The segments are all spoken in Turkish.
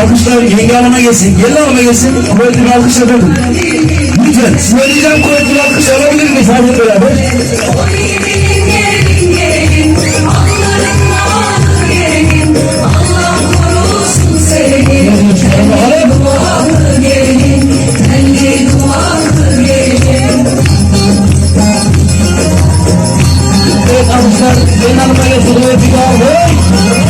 alkışlar yenge hanıma gelsin. Yenge hanıma gelsin. Kuvvetli bir alkış alalım. Lütfen. Size diyeceğim kuvvetli bir alkış alabilir miyiz? Hadi beraber. Evet arkadaşlar, yayın hanıma getirdim. Bir daha.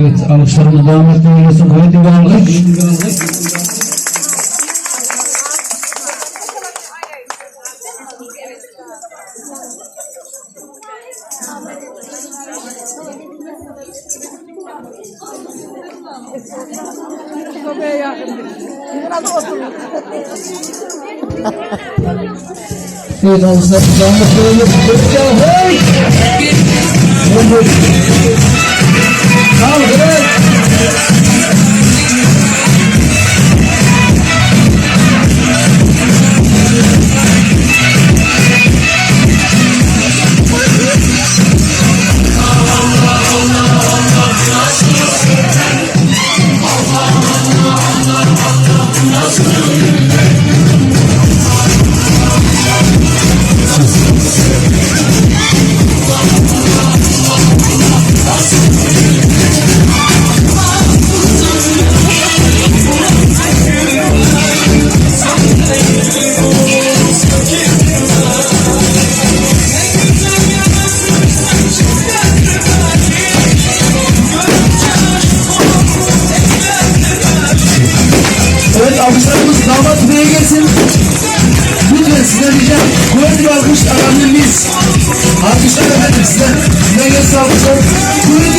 Evet, alışlarına devam etmelisin. Kuvvetli bir anlık. Sobaya yakın. Biraz oturun. Evet, alışlarına devam etmelisin. Kuvvetli bir anlık. Thank you. Alkışlar efendim size. Sizden gelsin